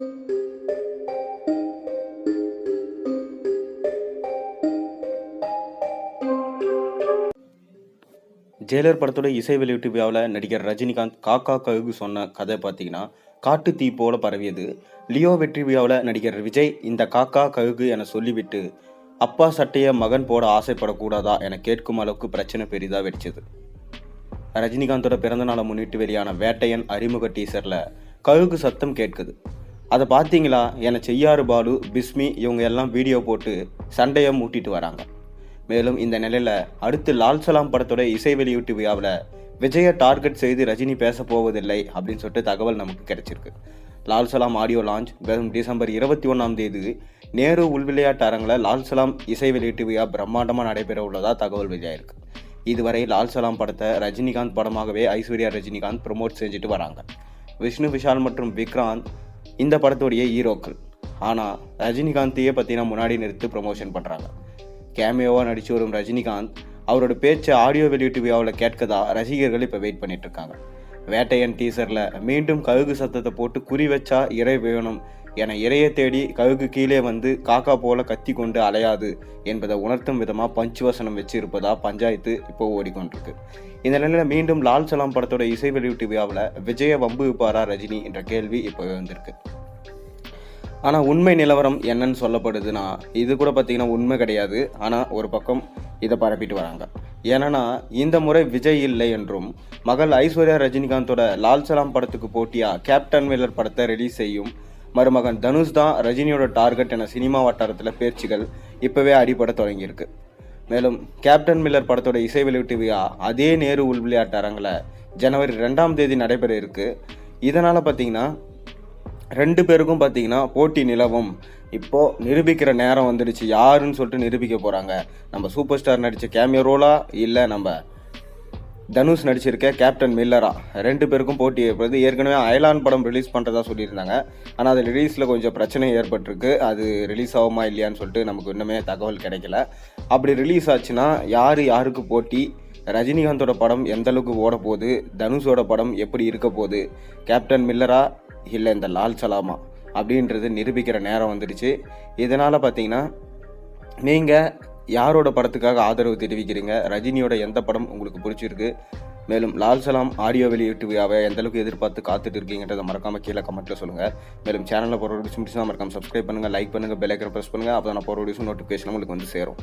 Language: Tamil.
ஜெயலர் படத்தோட இசை வெளியீட்டு விழாவில் நடிகர் ரஜினிகாந்த் காக்கா கழுகு சொன்ன கதை பார்த்தீங்கன்னா காட்டு தீ போல பரவியது. லியோ வெற்றி விழாவில் நடிகர் விஜய் இந்த காக்கா கழுகு என சொல்லிவிட்டு அப்பா சட்டையை மகன் போட ஆசைப்படக்கூடாதா என கேட்கும் அளவுக்கு பிரச்சனை பெரிதாக வெடிச்சது. ரஜினிகாந்தோட பிறந்தநாளை முன்னிட்டு வெளியான வேட்டையன் அறிமுக டீசரில் கழுகு சத்தம் கேட்குது. அதை பார்த்தீங்களா? என செய்யாறு பாலு பிஸ்மி இவங்க எல்லாம் வீடியோ போட்டு சண்டையை மூட்டிட்டு வராங்க. மேலும் இந்த நிலையில் அடுத்து லால் சலாம் படத்தோட இசை வெளியீட்டு விழாவில் விஜயை டார்கெட் செய்து ரஜினி பேச போவதில்லை அப்படின்னு சொல்லிட்டு தகவல் நமக்கு கிடைச்சிருக்கு. லால் சலாம் ஆடியோ லான்ச் வெறும் டிசம்பர் இருபத்தி ஒன்றாம் தேதி. நேரு உள்விளையாட்டு அரங்கில் லால் சலாம் இசை வெளியீட்டு விழா பிரம்மாண்டமாக நடைபெற உள்ளதாக தகவல் வெளியாயிருக்கு. இதுவரை லால் சலாம் படத்தை ரஜினிகாந்த் படமாகவே ஐஸ்வர்யா ரஜினிகாந்த் ப்ரொமோட் செஞ்சுட்டு வராங்க. விஷ்ணு விஷால் மற்றும் விக்ராந்த் இந்த படத்துடைய ஹீரோக்கள். ஆனால் ரஜினிகாந்தையே பார்த்தீங்கன்னா முன்னாடி நிறுத்து ப்ரொமோஷன் பண்ணுறாங்க கேமியோவாக நடித்து வரும் ரஜினிகாந்த் அவரோட பேச்சை ஆடியோ வெளியீட்டு விழாவில் கேட்கதா ரசிகர்கள் இப்போ வெயிட் பண்ணிட்டு இருக்காங்க. வேட்டையன் டீசரில் மீண்டும் கழுகு சத்தத்தை போட்டு குறி வச்சா இறை வேணும். என இறைய தேடி கழுகு கீழே வந்து காக்கா போல கத்தி கொண்டு அலையாது என்பதை உணர்த்தும் விதமாக பஞ்சுவசனம் வச்சு இருப்பதா பஞ்சாயத்து இப்போ ஓடிக்கொண்டிருக்கு. இந்த நிலையில் மீண்டும் லால் சலாம் படத்தோட இசை வெளியீட்டு விழாவில் விஜய வம்பு விப்பாரா ரஜினி என்ற கேள்வி இப்போ வந்திருக்கு ஆனால் உண்மை நிலவரம் என்னன்னு சொல்லப்படுதுன்னா இது கூட பார்த்திங்கன்னா உண்மை கிடையாது. ஆனால் ஒரு பக்கம் இதை பரப்பிட்டு வராங்க. ஏன்னா இந்த முறை விஜய் இல்லை என்றும் மகள் ஐஸ்வர்யா ரஜினிகாந்தோட லால் சலாம் படத்துக்கு போட்டியாக கேப்டன் வெல்லர் படத்தை ரிலீஸ் செய்யும் மருமகன் தனுஷ் தான் ரஜினியோட டார்கெட் என சினிமா வட்டாரத்தில் பேச்சுகள் இப்போவே அடிபட தொடங்கியிருக்கு. மேலும் கேப்டன் மில்லர் படத்தோட இசை வெளியீட்டு விழா அதே நேரு உள் விளையாட்டு அரங்கில் ஜனவரி ரெண்டாம் தேதி நடைபெற இருக்கு. இதனால் பார்த்தீங்கன்னா ரெண்டு பேருக்கும் பார்த்தீங்கன்னா போட்டி நிலவும். இப்போது நிரூபிக்கிற நேரம் வந்துடுச்சு. யாருன்னு சொல்லிட்டு நிரூபிக்க போகிறாங்க நம்ம சூப்பர் ஸ்டார் நடித்த கேமியோ ரோலா இல்லை நம்ம தனுஷ் நடிச்சிருக்க கேப்டன் மில்லரா. ரெண்டு பேருக்கும் போட்டி ஏற்படுது. ஏற்கனவே அயலான் படம் ரிலீஸ் பண்ணுறதா சொல்லியிருந்தாங்க. ஆனால் அது ரிலீஸில் கொஞ்சம் பிரச்சனை ஏற்பட்டிருக்கு. அது ரிலீஸ் ஆகுமா இல்லையான்னு சொல்லிட்டு நமக்கு இன்னுமே தகவல் கிடைக்கல. அப்படி ரிலீஸ் ஆச்சுன்னா யார் யாருக்கு போட்டி? ரஜினிகாந்தோட படம் எந்த அளவுக்கு ஓட போகுது? தனுஷோட படம் எப்படி இருக்க போகுது? கேப்டன் மில்லரா இல்லை இந்த லால் சலாமா அப்படின்றது நிரூபிக்கிற நேரம் வந்துடுச்சு. இதனால் பார்த்தீங்கன்னா நீங்கள் யாரோட படத்துக்காக ஆதரவு தெரிவிக்கிறீங்க? ரஜினியோட எந்த படம் உங்களுக்கு பிடிச்சிருக்கு? மேலும் லால் சலாம் ஆடியோ வெளியீட்டு விழாவை எந்த அளவுக்கு எதிர்பார்த்து காத்துட்டு இருக்கீங்கன்றதை மறக்காம கீழே கமெண்ட்ல சொல்லுங்க. மேலும் சேனலில் போகிற வீடியோஸ் முடிச்சுனா மறக்காம சப்ஸ்கிரைப் பண்ணுங்க லைக் பண்ணுங்க பெல் ஐக்கன் ப்ரெஸ் பண்ணுங்க. அப்போ நான் போகிற வீடியோஸ் நோட்டிஃபிகேஷன் உங்களுக்கு வந்து சேரும்.